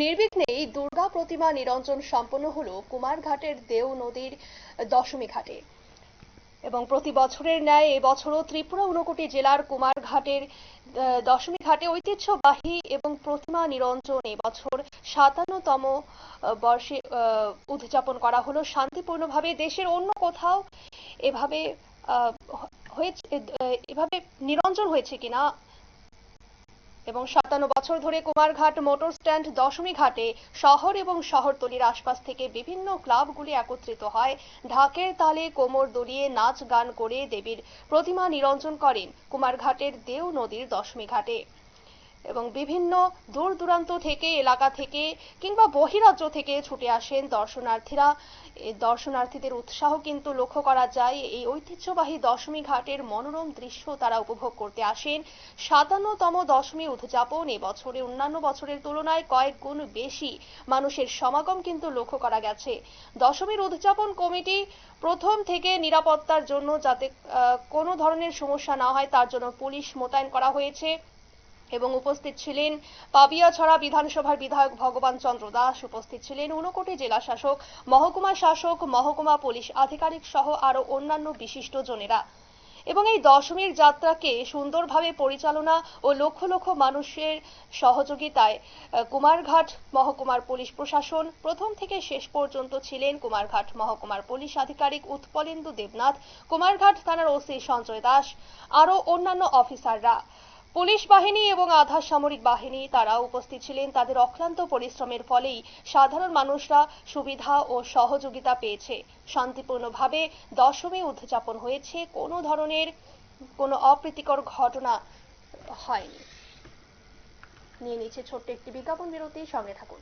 নির্বিঘ্নেই দুর্গা প্রতিমা নিরঞ্জন সম্পন্ন হলো কুমারঘাটের দেও নদীর দশমী ঘাটে। এবং প্রতি বছরের ন্যায় এবছরও ত্রিপুরা ঊনকোটি জেলার কুমারঘাটের দশমী ঘাটে ঐতিহ্যবাহী এবং প্রতিমা নিরঞ্জন এবছর সাতান্নতম বর্ষে উদযাপন করা হলো। শান্তিপূর্ণভাবে দেশের অন্য কোথাও এভাবে হয়েছে এভাবে নিরঞ্জন হয়েছে কিনা এবং সাতান্ন বছর ধরে কুমারঘাট মোটর স্ট্যান্ড দশমী ঘাটে শহর এবং শহরতলির আশপাশ থেকে বিভিন্ন ক্লাবগুলি একত্রিত হয়। ঢাকের তালে কোমর দড়িয়ে নাচ গান করে দেবীর প্রতিমা নিরঞ্জন করেন কুমারঘাটের দেও নদীর দশমী ঘাটে। এবং বিভিন্ন দূর দূরান্ত থেকে, এলাকা থেকে কিংবা বহিরাজ্য থেকে ছুটে আসেন দর্শনার্থীরা। এই দর্শনার্থীদের উৎসাহ কিন্তু লক্ষ্য করা যায়। এই ঐতিহ্যবাহী দশমী ঘাটের মনোরম দৃশ্য তারা উপভোগ করতে আসেন। সাতান্নতম দশমী উদযাপন এবছরে অন্যান্য বছরের তুলনায় কয়েক গুণ বেশি মানুষের সমাগম কিন্তু লক্ষ্য করা গেছে। দশমীর উদযাপন কমিটি প্রথম থেকে নিরাপত্তার জন্য যাতে কোনো ধরনের সমস্যা না হয় তার জন্য পুলিশ মোতায়েন করা হয়েছে। এবং উপস্থিত ছিলেন পাবিয়াছড়া বিধানসভার বিধায়ক ভগবান চন্দ্র দাস, উপস্থিত ছিলেন ঊনকোটি জেলা শাসক, মহকুমা শাসক, মহকুমা পুলিশ আধিকারিক সহ আরও অন্যান্য বিশিষ্ট জনেরা। এবং এই দশমীর যাত্রাকে সুন্দরভাবে পরিচালনা ও লক্ষ লক্ষ মানুষের সহযোগিতায় কুমারঘাট মহকুমার পুলিশ প্রশাসন, প্রথম থেকে শেষ পর্যন্ত ছিলেন কুমারঘাট মহকুমার পুলিশ আধিকারিক উৎপলেন্দু দেবনাথ, কুমারঘাট থানার ওসি সঞ্জয় দাস, আরও অন্যান্য অফিসাররা। পুলিশ বাহিনী এবং আধা সামরিক বাহিনী, তারা উপস্থিত ছিলেন। তাদের অক্লান্ত পরিশ্রমের ফলেই সাধারণ মানুষরা সুবিধা ও সহযোগিতা পেয়েছে। শান্তিপূর্ণভাবে দশমী উদযাপন হয়েছে। কোনো ধরনের কোনো অপ্রীতিকর ঘটনা হয়নি। নিয়ে নিচ্ছে ছোট্ট একটি বিজ্ঞাপন বিরতি। সঙ্গে থাকুন।